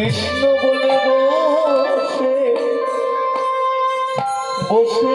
কৃষ্ণ বলে বসে বসে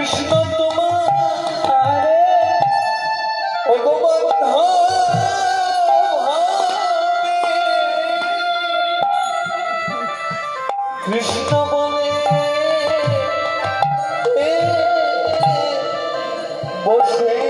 কৃষ্ণ তোমার ভগবান কৃষ্ণ বলে বসে